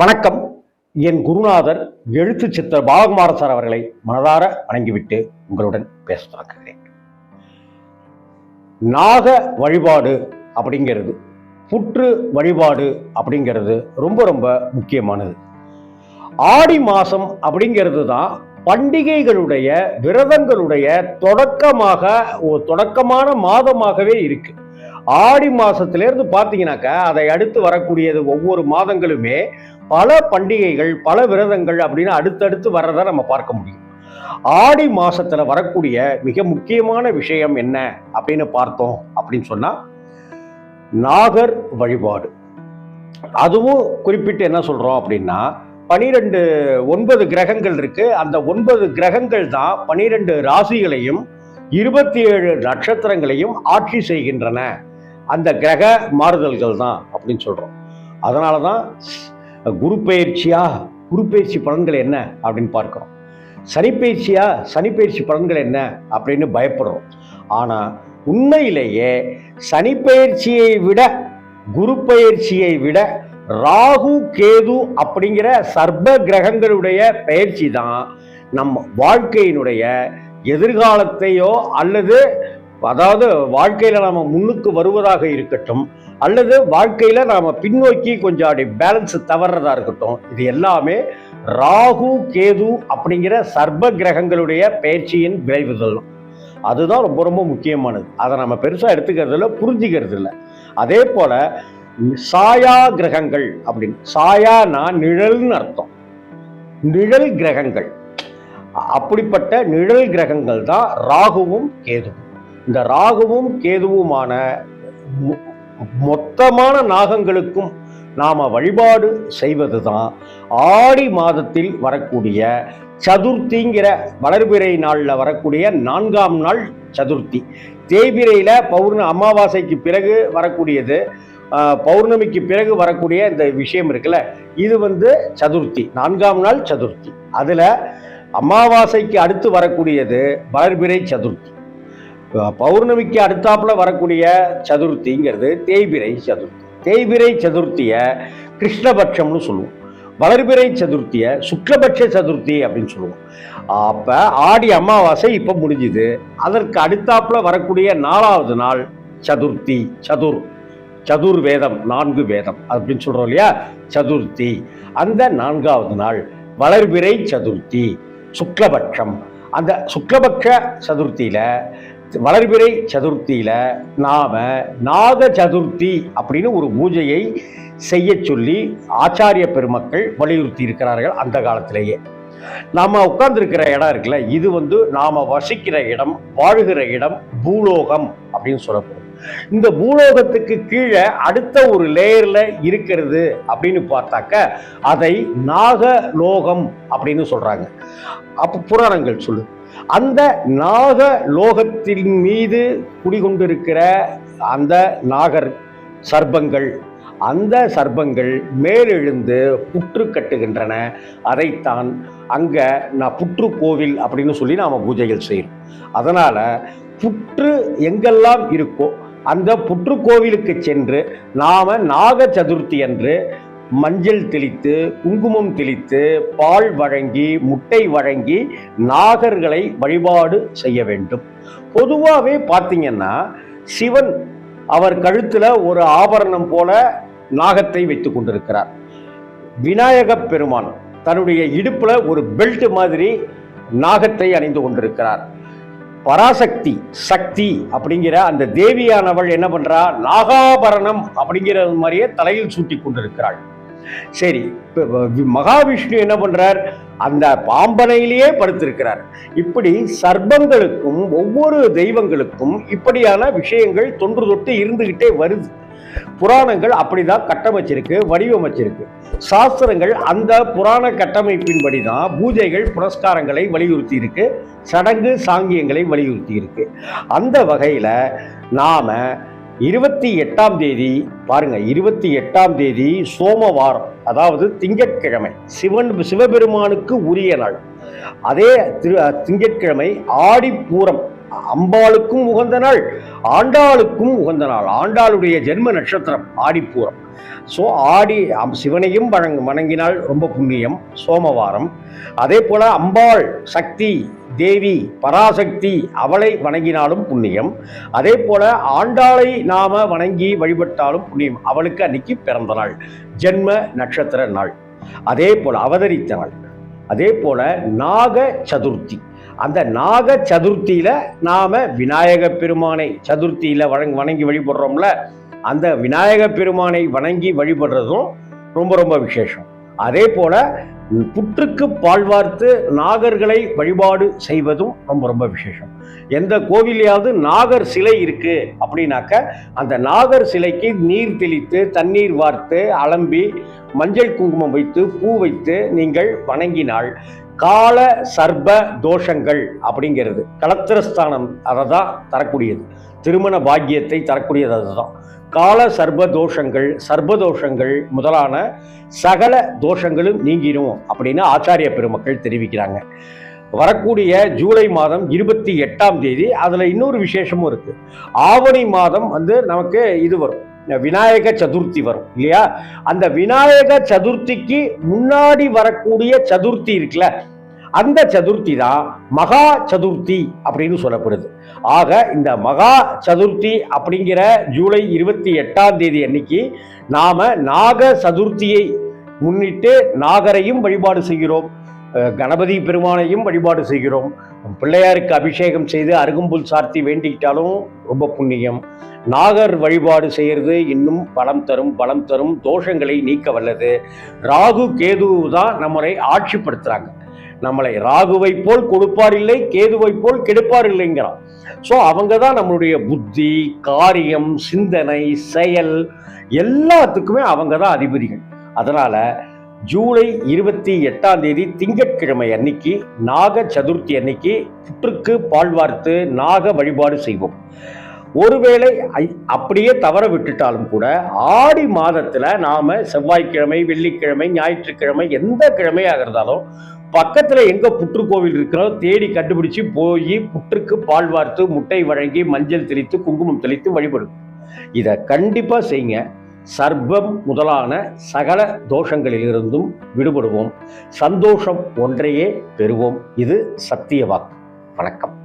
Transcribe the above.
வணக்கம். என் குருநாதர் எழுத்து சித்தர் பாலகுமார சார் அவர்களை மனதார வணங்கிவிட்டு உங்களுடன் பேச தொடங்குகிறேன் நாக வழிபாடு அப்படிங்கிறது புற்று வழிபாடு அப்படிங்கிறது ரொம்ப ரொம்ப முக்கியமானது. ஆடி மாதம் அப்படிங்கிறது தான் பண்டிகைகளுடைய விரதங்களுடைய தொடக்கமாக ஒரு தொடக்கமான மாதமாகவே இருக்கு. ஆடி மாசத்திலிருந்து பார்த்தீங்கன்னாக்கா அதை அடுத்து வரக்கூடியது ஒவ்வொரு மாதங்களுமே பல பண்டிகைகள் பல விரதங்கள் அப்படின்னு அடுத்தடுத்து வர்றதை நம்ம பார்க்க முடியும். ஆடி மாசத்துல வரக்கூடிய மிக முக்கியமான விஷயம் என்ன அப்படின்னு பார்த்தோம் அப்படின்னு சொன்னா நாகர் வழிபாடு. அதுவும் குறிப்பிட்டு என்ன சொல்றோம் அப்படின்னா பனிரெண்டு ஒன்பது கிரகங்கள் இருக்கு. அந்த ஒன்பது கிரகங்கள் தான் பனிரெண்டு ராசிகளையும் இருபத்தி ஏழு நட்சத்திரங்களையும் ஆட்சி செய்கின்றன. அந்த கிரக மாறுதல்கள் தான் அப்படின்னு சொல்றோம். அதனால தான் குரு பயிற்சியா? குரு பயிற்சி பலன்கள் என்ன அப்படின்னு பார்க்குறோம். சனி பயிற்சியா? சனி பயிற்சி பலன்கள் என்ன அப்படின்னு பயப்படுறோம். ஆனால் உண்மையிலேயே சனி பயிற்சியை விட குரு பயிற்சியை விட ராகு கேது அப்படிங்கிற சர்ப கிரகங்களுடைய பயிற்சி தான் நம் வாழ்க்கையினுடைய எதிர்காலத்தையோ அல்லது அதாவது வாழ்க்கையில் நாம் முன்னுக்கு வருவதாக இருக்கட்டும் அல்லது வாழ்க்கையில் நாம் பின்னோக்கி கொஞ்சம் அப்படி பேலன்ஸ் தவறுறதா இருக்கட்டும் இது எல்லாமே ராகு கேது அப்படிங்கிற சர்ப கிரகங்களுடைய பயிற்சியின் விளைவுகள். அதுதான் ரொம்ப ரொம்ப முக்கியமானது. அதை நம்ம பெருசாக எடுத்துக்கிறது இல்லை புரிஞ்சுக்கிறது இல்லை. அதே போல் சாயா கிரகங்கள் அப்படின்னு சாயானா நிழல்னு அர்த்தம். நிழல் கிரகங்கள். அப்படிப்பட்ட நிழல் கிரகங்கள் தான் ராகுவும் கேதுவும். இந்த ராகுவும் கேதுவுமான மொ- மொத்தமான நாகங்களுக்கும் நாம வழிபாடு செய்வது தான் ஆடி மாதத்தில் வரக்கூடிய சதுர்த்திங்கிற வளர்பிறை நாளில் வரக்கூடிய நான்காம் நாள் சதுர்த்தி. தேய்பிரையில் பௌர்ண அமாவாசைக்கு பிறகு வரக்கூடியது பௌர்ணமிக்கு பிறகு வரக்கூடிய இந்த விஷயம் இருக்குல்ல இது வந்து சதுர்த்தி நான்காம் நாள் சதுர்த்தி. அதில் அமாவாசைக்கு அடுத்து வரக்கூடியது வளர்பிறை சதுர்த்தி. பௌர்ணமிக்கு அடுத்தாப்புல வரக்கூடிய சதுர்த்திங்கிறது தேய்பிரை சதுர்த்தி. தேய்பிரை சதுர்த்தியை கிருஷ்ணபட்சம்னு சொல்லுவோம். வளர்பிறை சதுர்த்தியை சுக்லபட்ச சதுர்த்தி அப்படின்னு சொல்லுவோம். அப்ப ஆடி அமாவாசை இப்ப முடிஞ்சுது. அதற்கு அடுத்தாப்புல வரக்கூடிய நாலாவது நாள் சதுர்த்தி சதுர் சதுர் வேதம் நான்கு வேதம் அப்படின்னு சொல்றோம் இல்லையா? சதுர்த்தி. அந்த நான்காவது நாள் வளர்பிறை சதுர்த்தி சுக்லபட்சம். அந்த சுக்லபட்ச சதுர்த்தியில வளர்பிறை சதுர்த்தியில் நாம் நாக சதுர்த்தி அப்படின்னு ஒரு பூஜையை செய்ய சொல்லி ஆச்சாரிய பெருமக்கள் வலியுறுத்தி இருக்கிறார்கள் அந்த காலத்திலேயே. நாம் உட்கார்ந்துருக்கிற இடம் இருக்குல்ல இது வந்து நாம் வசிக்கிற இடம் வாழ்கிற இடம் பூலோகம் அப்படின்னு சொல்லப்படும். இந்த பூலோகத்துக்கு கீழே அடுத்த ஒரு லேயரில் இருக்கிறது அப்படின்னு பார்த்தாக்க அதை நாகலோகம் அப்படின்னு சொல்கிறாங்க அப்போ புராணங்கள் சொல்லு. அந்த நாக லோகத்தின் மீது குடிகொண்டிருக்கிற அந்த நாகர் சர்பங்கள் அந்த சர்பங்கள் மேலெழுந்து புற்று கட்டுகின்றன. அதைத்தான் அங்க நான் புற்று கோவில் அப்படின்னு சொல்லி நாம பூஜைகள் செய்யணும் அதனால புற்று எங்கெல்லாம் இருக்கோ அந்த புற்று கோவிலுக்கு சென்று நாம நாக சதுர்த்தி அன்று மஞ்சள் தெளித்து குங்குமம் தெளித்து பால் வழங்கி முட்டை வழங்கி நாகர்களை வழிபாடு செய்ய வேண்டும். பொதுவாகவே பார்த்தீங்கன்னா சிவன் அவர் கழுத்தில் ஒரு ஆபரணம் போல நாகத்தை வைத்து கொண்டிருக்கிறார். விநாயகப் பெருமான் தன்னுடைய இடுப்பில் ஒரு பெல்ட் மாதிரி நாகத்தை அணிந்து கொண்டிருக்கிறார். பராசக்தி சக்தி அப்படிங்கிற அந்த தேவியானவள் என்ன பண்றா? நாகாபரணம் அப்படிங்கிற மாதிரியே தலையில் சூட்டி கொண்டிருக்கிறாள். சரி இப்போ மகாவிஷ்ணு என்ன பண்ணுறார் அந்த பாம்பனையிலேயே படுத்திருக்கிறார். இப்படி சர்ப்பங்களுக்கும் ஒவ்வொரு தெய்வங்களுக்கும் இப்படியான விஷயங்கள் தொன்று தொட்டு இருந்துகிட்டே வருது. புராணங்கள் அப்படிதான் கட்டமைச்சிருக்கு வடிவமைச்சிருக்கு. சாஸ்திரங்கள் அந்த புராண கட்டமைப்பின்படி தான் பூஜைகள் புரஸ்காரங்களை வலியுறுத்தி இருக்கு சடங்கு சாங்கியங்களை வலியுறுத்தி இருக்கு அந்த வகையில் நாம இருபத்தி எட்டாம் தேதி பாருங்க இருபத்தி எட்டாம் தேதி சோமவாரம் அதாவது திங்கட்கிழமை சிவன் சிவபெருமானுக்கு உரிய நாள். அதே திரு திங்கட்கிழமை ஆடிப்பூரம் அம்பாளுக்கும் உகந்த நாள் ஆண்டாளுக்கும் உகந்த நாள். ஆண்டாளுடைய ஜென்ம நட்சத்திரம் ஆடிப்பூரம். ஸோ ஆடி அம்- சிவனையும் வணங்க வணங்கினால் ரொம்ப புண்ணியம் சோமவாரம். அதே போல் அம்பாள் சக்தி தேவி பராசக்தி அவளை வணங்கினாலும் புண்ணியம். அதே போல ஆண்டாளை நாம வணங்கி வழிபட்டாலும் புண்ணியம். அவளுக்கு அன்னைக்கு பிறந்த நாள் ஜென்ம நட்சத்திர நாள். அதே போல அவதரித்த நாள். அதே போல நாக சதுர்த்தி. அந்த நாக சதுர்த்தியில் நாம் விநாயக பெருமானை சதுர்த்தியில் வணங் வணங்கி வழிபடுறோம்ல அந்த விநாயக பெருமானை வணங்கி வழிபடுறதும் ரொம்ப ரொம்ப விசேஷம். அதே போல் புற்றுக்கு பால் வார்த்து நாகர்களை வழிபாடு செய்வதும் ரொம்ப ரொம்ப விசேஷம். எந்த கோவிலையாவது நாகர் சிலை இருக்கு அப்படின்னாக்க அந்த நாகர் சிலைக்கு நீர் தெளித்து தண்ணீர் வார்த்து அலம்பி மஞ்சள் குங்குமம் வைத்து பூ வைத்து நீங்கள் வணங்கினால் கால சர்ப தோஷங்கள் அப்படிங்கிறது. கலத்திரஸ்தானம் அதை தான் தரக்கூடியது. திருமண பாக்கியத்தை தரக்கூடியது அதுதான். கால சர்ப தோஷங்கள் சர்ப தோஷங்கள் முதலான சகல தோஷங்களும் நீங்கிடும் அப்படின்னு ஆச்சாரிய பெருமக்கள் தெரிவிக்கிறாங்க. வரக்கூடிய ஜூலை மாதம் இருபத்தி எட்டாம் தேதி அதில் இன்னொரு விசேஷமும் இருக்குது ஆவணி மாதம் வந்து நமக்கு இது வரும். விநாயக சதுர்த்தி வரும் இல்லையா? அந்த விநாயக சதுர்த்திக்கு முன்னாடி வரக்கூடிய சதுர்த்தி இருக்குல்ல அந்த சதுர்த்தி தான் மகா சதுர்த்தி அப்படின்னு சொல்லப்படுது. ஆக இந்த மகா சதுர்த்தி அப்படிங்கிற ஜூலை இருபத்தி எட்டாம் தேதி அன்னைக்கு நாம நாக சதுர்த்தியை முன்னிட்டு நாகரையும் வழிபாடு செய்கிறோம். கணபதி பெருமானையும் வழிபாடு செய்கிறோம். பிள்ளையாருக்கு அபிஷேகம் செய்து அருகம்புல் சார்த்தி வேண்டிக்கிட்டாலும் ரொம்ப புண்ணியம். நாகர் வழிபாடு செய்கிறது இன்னும் பலம் தரும் பலம் தரும் தோஷங்களை நீக்க வல்லது. ராகு கேது தான் நம்மளை ஆட்சிப்படுத்துகிறாங்க நம்மளை ராகுவை போல் கொடுப்பார் இல்லை கேதுவை போல் கெடுப்பார் இல்லைங்கிறான். ஸோ அவங்க தான் நம்மளுடைய புத்தி காரியம் சிந்தனை செயல் எல்லாத்துக்குமே அவங்க தான் அதிபதிகள். அதனால் ஜூலை இருபத்தி எட்டாம் தேதி திங்கட்கிழமை அன்னைக்கு நாக சதுர்த்தி அன்னைக்கு புற்றுக்கு பால் வார்த்து நாக வழிபாடு செய்வோம். ஒருவேளை ஐ- அப்படியே தவற விட்டுட்டாலும் கூட ஆடி மாதத்தில் நாம் செவ்வாய்க்கிழமை வெள்ளிக்கிழமை ஞாயிற்றுக்கிழமை எந்த கிழமையாக இருந்தாலும் பக்கத்தில் எங்கே புற்று கோவில் தேடி கண்டுபிடிச்சு போய் புற்றுக்கு பால் வார்த்து முட்டை வழங்கி மஞ்சள் தெளித்து குங்குமம் தெளித்து வழிபடும் இதை கண்டிப்பாக செய்யுங்க. சர்வம் முதலான சகல தோஷங்களிலிருந்தும் விடுபடுவோம். சந்தோஷம் ஒன்றையே பெறுவோம். இது சத்திய வாக்கு. வணக்கம்.